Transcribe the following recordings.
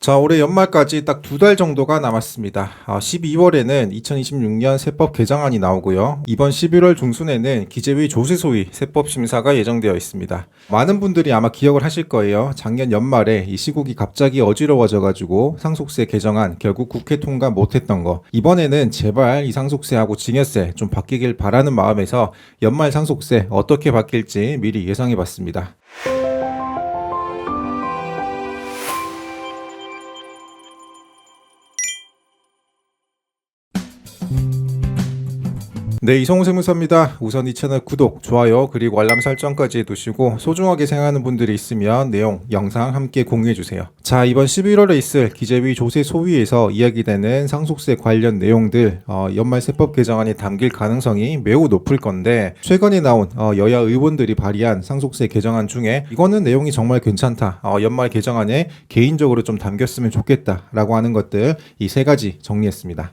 자, 올해 연말까지 딱 두 달 정도가 남았습니다. 아, 12월에는 2026년 세법 개정안이 나오고요. 이번 11월 중순에는 기재위 조세소위 세법 심사가 예정되어 있습니다. 많은 분들이 아마 기억을 하실 거예요. 작년 연말에 이 시국이 갑자기 어지러워져가지고 상속세 개정안 결국 국회 통과 못했던 거. 이번에는 제발 이 상속세하고 증여세 좀 바뀌길 바라는 마음에서 연말 상속세 어떻게 바뀔지 미리 예상해봤습니다. 네, 이성우 세무사입니다. 우선 이 채널 구독, 좋아요, 그리고 알람 설정까지 해두시고 소중하게 생각하는 분들이 있으면 내용, 영상 함께 공유해주세요. 자, 이번 11월에 있을 기재위 조세 소위에서 이야기되는 상속세 관련 내용들 어, 연말 세법 개정안에 담길 가능성이 매우 높을 건데 최근에 나온 어, 여야 의원들이 발의한 상속세 개정안 중에 이거는 내용이 정말 괜찮다. 어, 연말 개정안에 개인적으로 좀 담겼으면 좋겠다라고 하는 것들 이 세 가지 정리했습니다.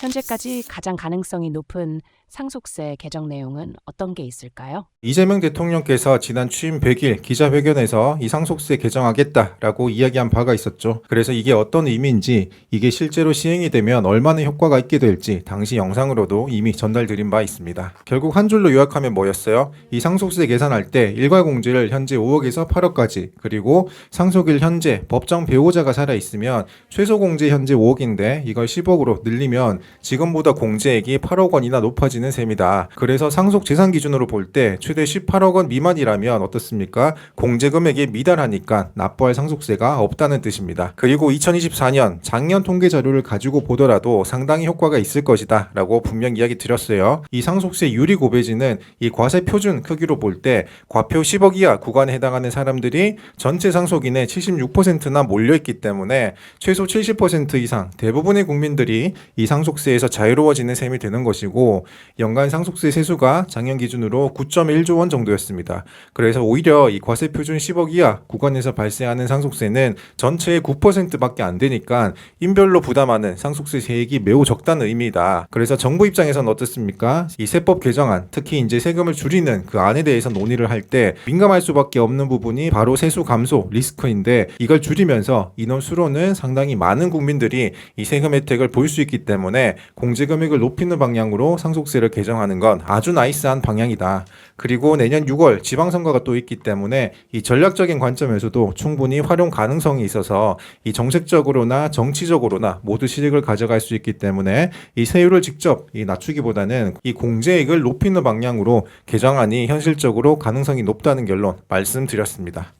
현재까지 가장 가능성이 높은 상속세 개정 내용은 어떤 게 있을까요? 이재명 대통령께서 지난 취임 100일 기자회견에서 이 상속세 개정하겠다라고 이야기한 바가 있었죠. 그래서 이게 어떤 의미인지 이게 실제로 시행이 되면 얼마나 효과가 있게 될지 당시 영상으로도 이미 전달드린 바 있습니다. 결국 한 줄로 요약하면 뭐였어요? 이 상속세 계산할 때 일괄 공제를 현재 5억에서 8억까지 그리고 상속일 현재 법정 배우자가 살아 있으면 최소 공제 현재 5억인데 이걸 10억으로 늘리면 지금보다 공제액이 8억 원이나 높아지 는 셈이다. 그래서 상속 재산 기준으로 볼 때 최대 18억 원 미만이라면 어떻습니까? 공제 금액에 미달하니까 납부할 상속세가 없다는 뜻입니다. 그리고 2024년 작년 통계 자료를 가지고 보더라도 상당히 효과가 있을 것이다 라고 분명 이야기 드렸어요. 이 상속세 유리 고배지는 이 과세 표준 크기로 볼 때 과표 10억 이하 구간에 해당하는 사람들이 전체 상속인의 76%나 몰려 있기 때문에 최소 70% 이상 대부분의 국민들이 이 상속세에서 자유로워지는 셈이 되는 것이고 연간 상속세 세수가 작년 기준으로 9.1조 원 정도였습니다. 그래서 오히려 이 과세 표준 10억 이하 구간에서 발생하는 상속세는 전체의 9%밖에 안 되니까 인별로 부담하는 상속세 세액이 매우 적다는 의미다. 그래서 정부 입장에서는 어떻습니까? 이 세법 개정안, 특히 이제 세금을 줄이는 그 안에 대해서 논의를 할 때 민감할 수밖에 없는 부분이 바로 세수 감소 리스크인데 이걸 줄이면서 인원 수로는 상당히 많은 국민들이 이 세금 혜택을 볼 수 있기 때문에 공제 금액을 높이는 방향으로 상속세를 개정하는 건 아주 나이스한 방향이다. 그리고 내년 6월 지방선거가 또 있기 때문에 이 전략적인 관점에서도 충분히 활용 가능성이 있어서 이 정책적으로나 정치적으로나 모두 실익을 가져갈 수 있기 때문에 이 세율을 직접 이 낮추기보다는 이 공제액을 높이는 방향으로 개정안이 현실적으로 가능성이 높다는 결론 말씀드렸습니다.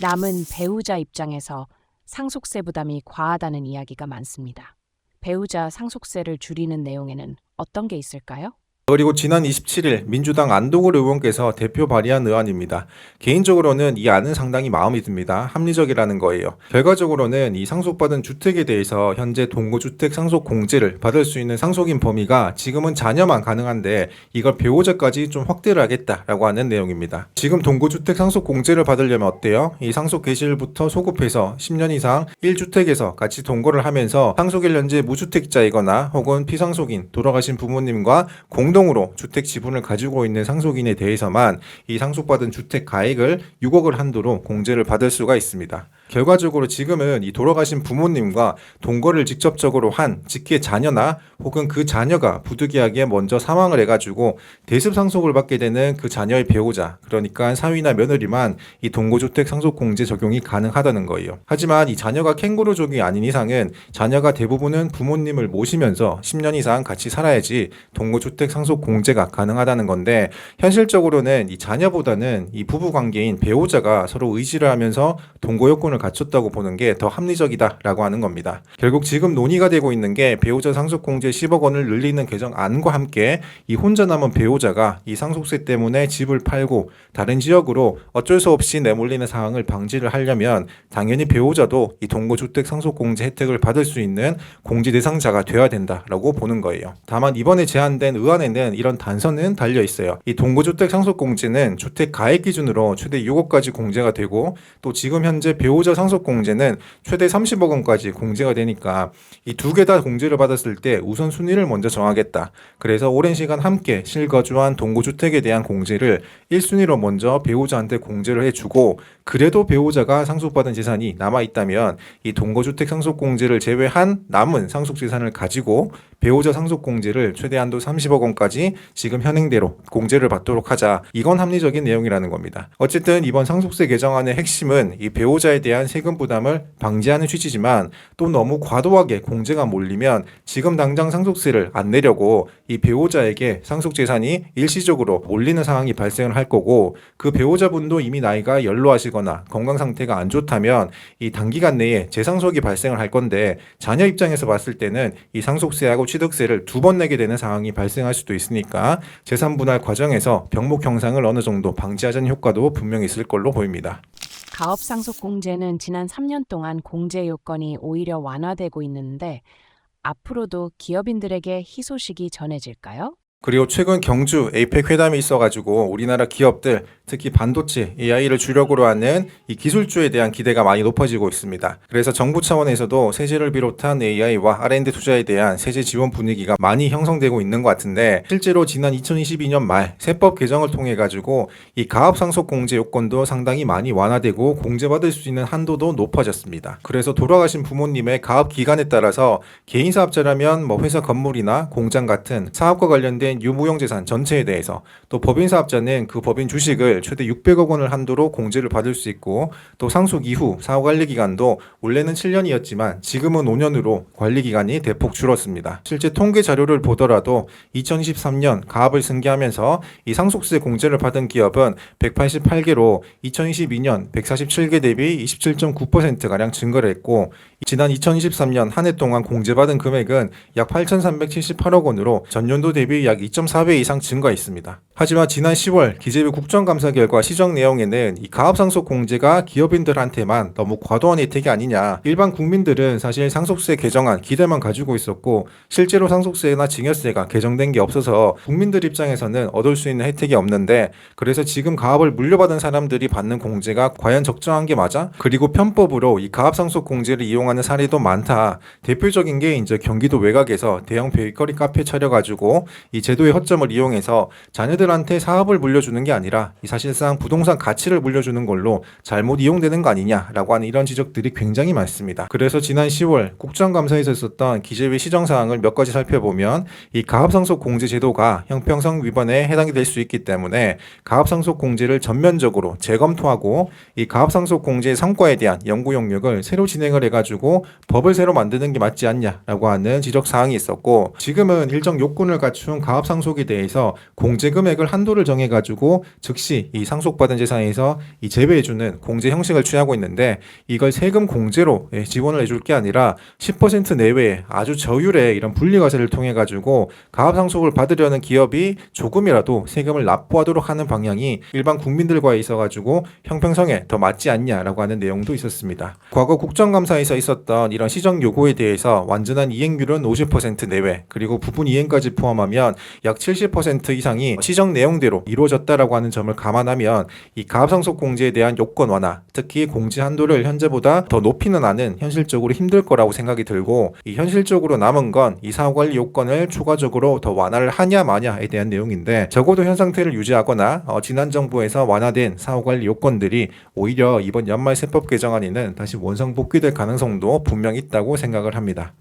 남은 배우자 입장에서 상속세 부담이 과하다는 이야기가 많습니다. 배우자 상속세를 줄이는 내용에는 어떤 게 있을까요? 그리고 지난 27일 민주당 안동을 의원께서 대표 발의한 의안입니다. 개인적으로는 이 안은 상당히 마음이 듭니다. 합리적이라는 거예요. 결과적으로는 이 상속받은 주택에 대해서 현재 동거주택 상속 공제를 받을 수 있는 상속인 범위가 지금은 자녀만 가능한데 이걸 배우자까지 좀 확대를 하겠다라고 하는 내용입니다. 지금 동거주택 상속 공제를 받으려면 어때요? 이 상속 개시일부터 소급해서 10년 이상 1주택에서 같이 동거를 하면서 상속일 현재 무주택자이거나 혹은 피상속인 돌아가신 부모님과 공동 으로 주택 지분을 가지고 있는 상속인에 대해서만 이 상속받은 주택 가액을 6억을 한도로 공제를 받을 수가 있습니다. 결과적으로 지금은 이 돌아가신 부모님과 동거를 직접적으로 한 직계 자녀나 혹은 그 자녀가 부득이하게 먼저 사망을 해가지고 대습 상속을 받게 되는 그 자녀의 배우자 그러니까 사위나 며느리만 이 동거주택 상속공제 적용이 가능하다는 거예요. 하지만 이 자녀가 캥거루족이 아닌 이상은 자녀가 대부분은 부모님을 모시면서 10년 이상 같이 살아야지 동거주택 상속공제가 가능하다는 건데 현실적으로는 이 자녀보다는 이 부부 관계인 배우자가 서로 의지를 하면서 동거 요건을 갖췄다고 보는 게 더 합리적이다라고 하는 겁니다. 결국 지금 논의가 되고 있는 게 배우자 상속공제 10억 원을 늘리는 개정 안과 함께 이 혼자 남은 배우자가 이 상속세 때문에 집을 팔고 다른 지역으로 어쩔 수 없이 내몰리는 상황을 방지를 하려면 당연히 배우자도 이 동거주택 상속공제 혜택을 받을 수 있는 공제 대상자가 되어야 된다라고 보는 거예요. 다만 이번에 제안된 의안에는 이런 단서는 달려 있어요. 이 동거주택 상속공제는 주택 가액 기준으로 최대 6억까지 공제가 되고 또 지금 현재 배우자 배우자 상속 공제는 최대 30억 원까지 공제가 되니까 이 두 개 다 공제를 받았을 때 우선 순위를 먼저 정하겠다. 그래서 오랜 시간 함께 실거주한 동거주택에 대한 공제를 1순위로 먼저 배우자한테 공제를 해주고 그래도 배우자가 상속받은 재산이 남아 있다면 이 동거주택 상속 공제를 제외한 남은 상속 재산을 가지고 배우자 상속 공제를 최대 한도 30억 원까지 지금 현행대로 공제를 받도록 하자. 이건 합리적인 내용이라는 겁니다. 어쨌든 이번 상속세 개정안의 핵심은 이 배우자에 대한 세금 부담을 방지하는 취지지만 또 너무 과도하게 공제가 몰리면 지금 당장 상속세를 안 내려고 이 배우자에게 상속 재산이 일시적으로 몰리는 상황이 발생을 할 거고 그 배우자분도 이미 나이가 연로하시거나 건강 상태가 안 좋다면 이 단기간 내에 재상속이 발생을 할 건데 자녀 입장에서 봤을 때는 이 상속세하고 취득세를 두 번 내게 되는 상황이 발생할 수도 있으니까 재산 분할 과정에서 병목 형상을 어느 정도 방지하자는 효과도 분명히 있을 걸로 보입니다. 가업 상속 공제는 지난 3년 동안 공제 요건이 오히려 완화되고 있는데 앞으로도 기업인들에게 희소식이 전해질까요? 그리고 최근 경주 에이펙 회담이 있어가지고 우리나라 기업들 특히 반도체 AI를 주력으로 하는 이 기술주에 대한 기대가 많이 높아지고 있습니다. 그래서 정부 차원에서도 세제를 비롯한 AI와 R&D 투자에 대한 세제 지원 분위기가 많이 형성되고 있는 것 같은데 실제로 지난 2022년 말 세법 개정을 통해 가지고 이 가압 상속 공제 요건도 상당히 많이 완화되고 공제받을 수 있는 한도도 높아졌습니다. 그래서 돌아가신 부모님의 가압 기간에 따라서 개인 사업자라면 뭐 회사 건물이나 공장 같은 사업과 관련된 유무형 재산 전체에 대해서 또 법인 사업자는 그 법인 주식을 최대 600억 원을 한도로 공제를 받을 수 있고 또 상속 이후 사후 관리 기간도 원래는 7년이었지만 지금은 5년으로 관리 기간이 대폭 줄었습니다. 실제 통계 자료를 보더라도 2023년 가압을 승계하면서 이 상속세 공제를 받은 기업은 188개로 2022년 147개 대비 27.9% 가량 증가를 했고 지난 2023년 한 해 동안 공제받은 금액은 약 8,378억 원으로 전년도 대비 약 2.4배 이상 증가했습니다. 하지만 지난 10월 기재부 국정감사 결과 시정 내용에는 이 가압상속 공제가 기업인들한테만 너무 과도한 혜택이 아니냐. 일반 국민들은 사실 상속세 개정안 기대만 가지고 있었고 실제로 상속세나 증여세가 개정된 게 없어서 국민들 입장에서는 얻을 수 있는 혜택이 없는데 그래서 지금 가압을 물려받은 사람들이 받는 공제가 과연 적정한 게 맞아? 그리고 편법으로 이 가압상속 공제를 이용하는 사례도 많다. 대표적인 게 이제 경기도 외곽에서 대형 베이커리 카페 차려가지고 이 제도의 허점을 이용해서 자녀들한테 사업을 물려주는 게 아니라 이 사실상 부동산 가치를 물려주는 걸로 잘못 이용되는 거 아니냐라고 하는 이런 지적들이 굉장히 많습니다. 그래서 지난 10월 국정감사에서 있었던 기재위 시정 사항을 몇 가지 살펴보면 이 가압상속 공제 제도가 형평성 위반에 해당이 될 수 있기 때문에 가압상속 공제를 전면적으로 재검토하고 이 가압상속 공제의 성과에 대한 연구 용역을 새로 진행을 해가지고 법을 새로 만드는 게 맞지 않냐라고 하는 지적 사항이 있었고 지금은 일정 요건을 갖춘 가압 상속에 대해서 공제 금액을 한도를 정해 가지고 즉시 이 상속받은 재산에서 이 제외해 주는 공제 형식을 취하고 있는데 이걸 세금 공제로 예, 지원을 해줄 게 아니라 10% 내외의 아주 저율의 이런 분리과세를 통해 가지고 가압 상속을 받으려는 기업이 조금이라도 세금을 납부하도록 하는 방향이 일반 국민들과에 있어 가지고 형평성에 더 맞지 않냐라고 하는 내용도 있었습니다. 과거 국정감사에서 있었던 이런 시정 요구에 대해서 완전한 이행률은 50% 내외 그리고 부분 이행까지 포함하면 약 70% 이상이 시정 내용대로 이루어졌다라고 하는 점을 감안하면 이 가압상속 공제에 대한 요건 완화, 특히 공제 한도를 현재보다 더 높이는 안은 현실적으로 힘들 거라고 생각이 들고 이 현실적으로 남은 건 이 사후관리 요건을 추가적으로 더 완화를 하냐 마냐에 대한 내용인데 적어도 현 상태를 유지하거나 어, 지난 정부에서 완화된 사후관리 요건들이 오히려 이번 연말 세법 개정안에는 다시 원상 복귀될 가능성도 분명 있다고 생각을 합니다.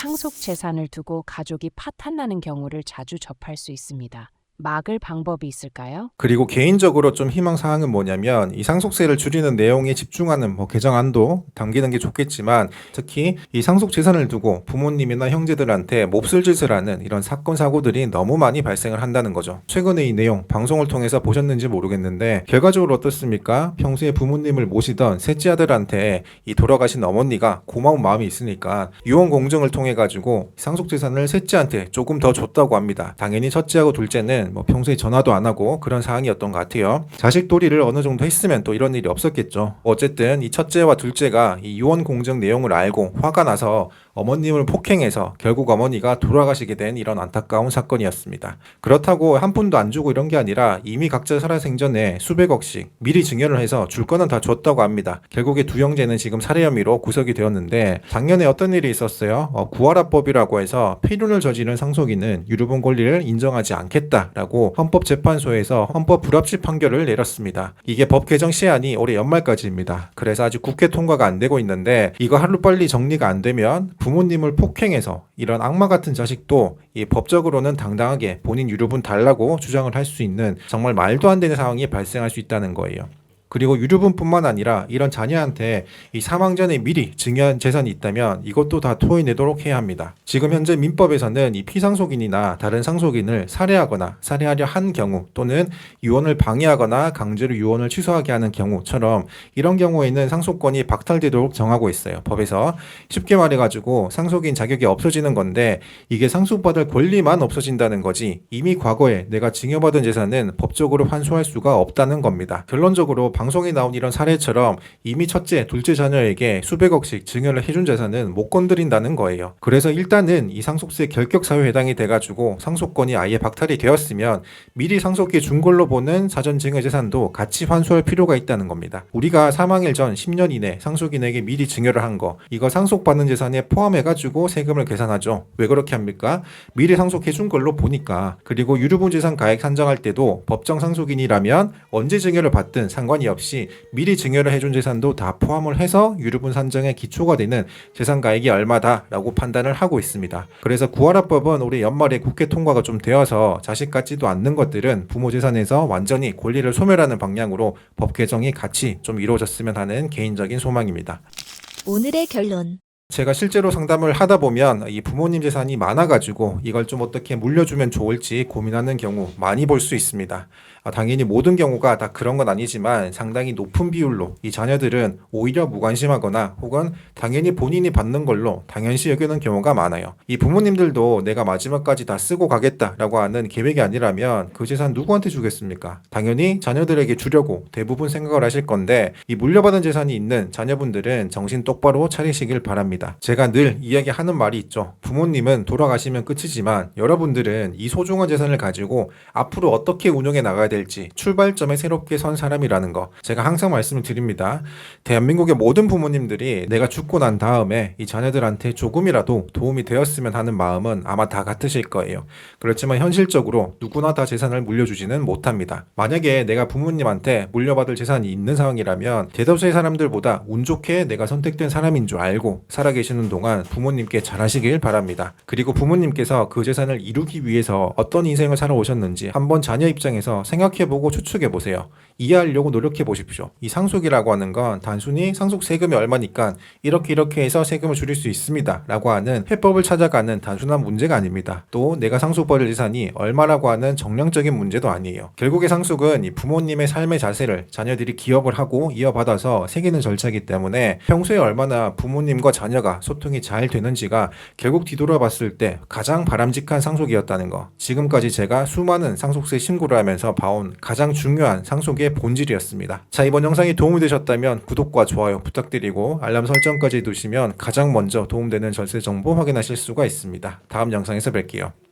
상속 재산을 두고 가족이 파탄나는 경우를 자주 접할 수 있습니다. 막을 방법이 있을까요? 그리고 개인적으로 좀 희망 사항은 뭐냐면 이 상속세를 줄이는 내용에 집중하는 뭐 개정안도 당기는 게 좋겠지만 특히 이 상속 재산을 두고 부모님이나 형제들한테 몹쓸 짓을 하는 이런 사건 사고들이 너무 많이 발생을 한다는 거죠. 최근에 이 내용 방송을 통해서 보셨는지 모르겠는데 결과적으로 어떻습니까? 평소에 부모님을 모시던 셋째 아들한테 이 돌아가신 어머니가 고마운 마음이 있으니까 유언 공증을 통해 가지고 상속 재산을 셋째한테 조금 더 줬다고 합니다. 당연히 첫째하고 둘째는 뭐 평소에 전화도 안 하고 그런 상황이었던 것 같아요. 자식 도리를 어느 정도 했으면 또 이런 일이 없었겠죠. 어쨌든 이 첫째와 둘째가 이 유언 공증 내용을 알고 화가 나서 어머님을 폭행해서 결국 어머니가 돌아가시게 된 이런 안타까운 사건이었습니다. 그렇다고 한 푼도 안 주고 이런 게 아니라 이미 각자 살아생전에 수백억씩 미리 증여를 해서 줄 거는 다 줬다고 합니다. 결국에 두 형제는 지금 살해 혐의로 구속이 되었는데 작년에 어떤 일이 있었어요? 어, 구하라법이라고 해서 폐륜을 저지른 상속인은 유류분 권리를 인정하지 않겠다라고 헌법재판소에서 헌법 불합치 판결을 내렸습니다. 이게 법 개정 시한이 올해 연말까지입니다. 그래서 아직 국회 통과가 안 되고 있는데 이거 하루빨리 정리가 안 되면 부모님을 폭행해서 이런 악마 같은 자식도 이 법적으로는 당당하게 본인 유류분 달라고 주장을 할 수 있는 정말 말도 안 되는 상황이 발생할 수 있다는 거예요. 그리고 유류분뿐만 아니라 이런 자녀한테 이 사망 전에 미리 증여한 재산이 있다면 이것도 다 토해내도록 해야 합니다. 지금 현재 민법에서는 이 피상속인이나 다른 상속인을 살해하거나 살해하려 한 경우 또는 유언을 방해하거나 강제로 유언을 취소하게 하는 경우처럼 이런 경우에는 상속권이 박탈되도록 정하고 있어요. 법에서 쉽게 말해가지고 상속인 자격이 없어지는 건데 이게 상속받을 권리만 없어진다는 거지 이미 과거에 내가 증여받은 재산은 법적으로 환수할 수가 없다는 겁니다. 결론적으로 방송에 나온 이런 사례처럼 이미 첫째, 둘째 자녀에게 수백억씩 증여를 해준 재산은 못 건드린다는 거예요. 그래서 일단은 이 상속세 결격 사유에 해당이 돼가지고 상속권이 아예 박탈이 되었으면 미리 상속해 준 걸로 보는 사전 증여 재산도 같이 환수할 필요가 있다는 겁니다. 우리가 사망일 전 10년 이내 상속인에게 미리 증여를 한 거 이거 상속받는 재산에 포함해가지고 세금을 계산하죠. 왜 그렇게 합니까? 미리 상속해 준 걸로 보니까 그리고 유류분 재산 가액 산정할 때도 법정 상속인이라면 언제 증여를 받든 상관이 없이 미리 증여를 해준 재산도 다 포함을 해서 유류분 산정의 기초가 되는 재산 가액이 얼마다라고 판단을 하고 있습니다. 그래서 구하라법은 올해 연말에 국회 통과가 좀 되어서 자식 같지도 않는 것들은 부모 재산에서 완전히 권리를 소멸하는 방향으로 법 개정이 같이 좀 이루어졌으면 하는 개인적인 소망입니다. 오늘의 결론. 제가 실제로 상담을 하다 보면 이 부모님 재산이 많아가지고 이걸 좀 어떻게 물려주면 좋을지 고민하는 경우 많이 볼 수 있습니다. 아, 당연히 모든 경우가 다 그런 건 아니지만 상당히 높은 비율로 이 자녀들은 오히려 무관심하거나 혹은 당연히 본인이 받는 걸로 당연시 여기는 경우가 많아요. 이 부모님들도 내가 마지막까지 다 쓰고 가겠다라고 하는 계획이 아니라면 그 재산 누구한테 주겠습니까? 당연히 자녀들에게 주려고 대부분 생각을 하실 건데 이 물려받은 재산이 있는 자녀분들은 정신 똑바로 차리시길 바랍니다. 제가 늘 이야기하는 말이 있죠. 부모님은 돌아가시면 끝이지만 여러분들은 이 소중한 재산을 가지고 앞으로 어떻게 운영해 나가야 될지 출발점에 새롭게 선 사람이라는 거 제가 항상 말씀을 드립니다. 대한민국의 모든 부모님들이 내가 죽고 난 다음에 이 자녀들한테 조금이라도 도움이 되었으면 하는 마음은 아마 다 같으실 거예요. 그렇지만 현실적으로 누구나 다 재산을 물려주지는 못합니다. 만약에 내가 부모님한테 물려받을 재산이 있는 상황이라면 대다수의 사람들보다 운 좋게 내가 선택된 사람인 줄 알고 살아계시는 동안 부모님께 잘하시길 바랍니다. 그리고 부모님께서 그 재산을 이루기 위해서 어떤 인생을 살아오셨는지 한번 자녀 입장에서 생각 해보고 추측해보세요. 이해하려고 노력해 보십시오. 이 상속이라고 하는 건 단순히 상속 세금이 얼마니까 이렇게 이렇게 해서 세금을 줄일 수 있습니다. 라고 하는 해법을 찾아가는 단순한 문제가 아닙니다. 또 내가 상속받을 재산이 얼마라고 하는 정량적인 문제도 아니에요. 결국의 상속은 이 부모님의 삶의 자세를 자녀들이 기억을 하고 이어받아서 새기는 절차이기 때문에 평소에 얼마나 부모님과 자녀가 소통이 잘 되는지가 결국 뒤돌아봤을 때 가장 바람직한 상속이었다는 거. 지금까지 제가 수많은 상속세 신고를 하면서 봐온 가장 중요한 상속의 본질이었습니다. 자, 이번 영상이 도움이 되셨다면 구독과 좋아요 부탁드리고 알람 설정까지 두시면 가장 먼저 도움되는 절세 정보 확인하실 수가 있습니다. 다음 영상에서 뵐게요.